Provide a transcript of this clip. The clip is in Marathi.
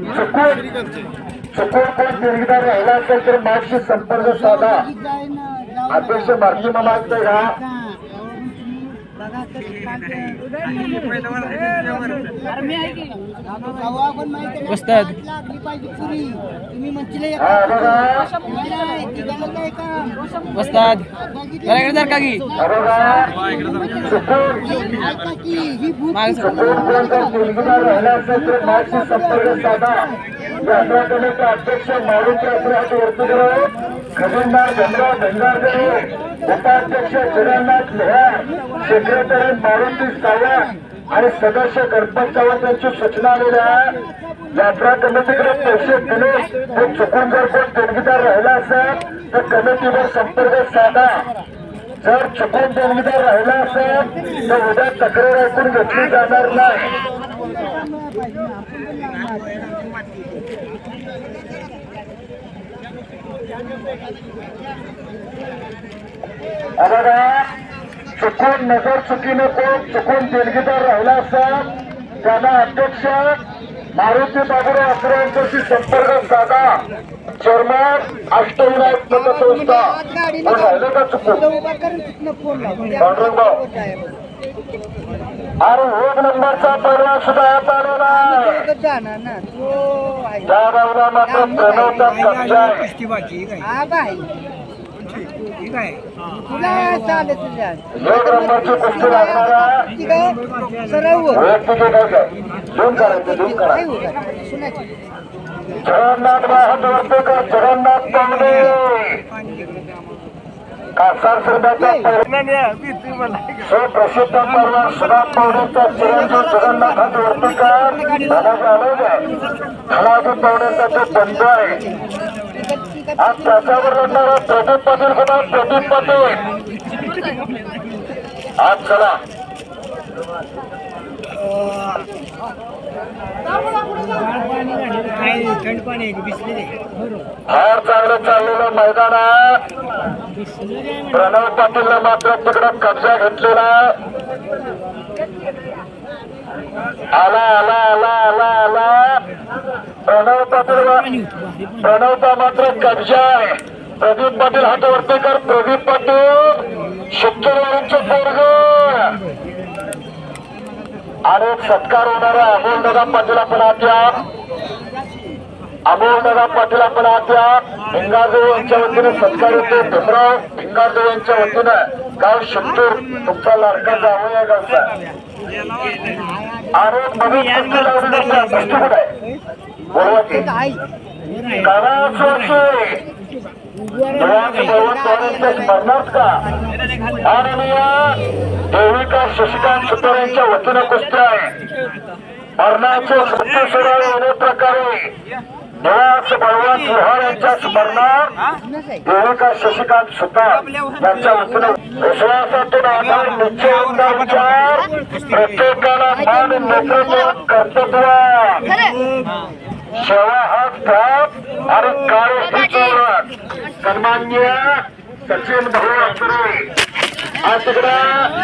चुकून चुकून कोण देणगीदार राहिला असेल तर माझशी संपर्क साधा. अध्यक्ष मार्गी मामा असते का? बसतात. बसतात म्हणशील इकडे जर का अध्यक्ष मारुती असराज खजिनदार धनराव धनगारकर उपाध्यक्ष जगन्नाथ लोहार सेक्रेटरी मारुती सावंत आणि सदस्य गणपत सावंत यांची सूचना आलेल्या आहे यात्रा कमिटीकडे पैसे दिले. ते चुकून जर कोण देणगीदार राहिला असेल तर कमिटीवर संपर्क साधा. जर चुकून देणगीदार राहिला असेल तर उद्या तक्रार ऐकून घेतली जाणार नाही. चुकून नजर चुकीने कोण चुकून देणगीदार राहिला असेल. त्यांना अध्यक्ष मारुती बाबूराव अकरा यांच्याशी संपर्क साधा. चेअरमॅन अष्टविनायक मतसंस्था. कोण राहिलं का चुकून? अरे एक नंबरचा पहिला सुद्धा आता आलेला आहे जाणार ना तो आहे. त्या मात्र प्रणवचा कब्जा आहे. हा बाई. तुला चालेल तुझ्या एक नंबरची कुस्ती लागणारा सरळ वर. वैयक्तिक करायचे करा. काय होतं? सुनायची. जगन्नाथ महाराज वर्तेकर जगन्नाथ पांडे कासार सरदारचा सुप्रसिद्ध परवान सुधा पावडेचा चिरंजीव जगन्नाथ वर्तेकर धनाजी पावडेचा तो बंधू आहे आज त्याच्यावर लढणारा प्रदीप पाटील कुमार प्रदीप पाटील आज चला. फार चांगलं चाललेलं मैदानात प्रणव पाटीलनं मात्र तिकडं कब्जा घेतलेला. आला आला आला आला आला. प्रणव पाटील प्रणवचा मात्र कब्जा आहे. प्रदीप पाटील हात वर्तेकर प्रदीप पाटील. शुक्रवारांचं पोरग. आणि सत्कार होणारा अमोल दादा पाटील आपण आपल्या अमोलदादा पाटील आपण आपल्या भिंगारदेव यांच्या वतीने सत्कार होतो भीमराव भिंगारदेव यांच्या वतीनं गाव शिंदूर तुमचा लाडका जावं या गावचा. आणि मध्ये कुस्ती आहे. स्मरणार्थ का? माननीय देविका शशिकांत सुतार यांच्या वतीनं कुस्त्या आहे. मरणाचे मृत्यू सोडावे अनेक प्रकारे निवास बळवंत लोहार यांच्या स्मरणार्थ देविका शशिकांत सुतार यांच्या वतीनं विश्वासातून आधार विचार प्रत्येकाला मान नेतृत्व कर्तव्य सेवा हाच ध्यान आणि कार्य ही चौरस सन्मान्य सचिन भाऊ अत्रे आज तिकडं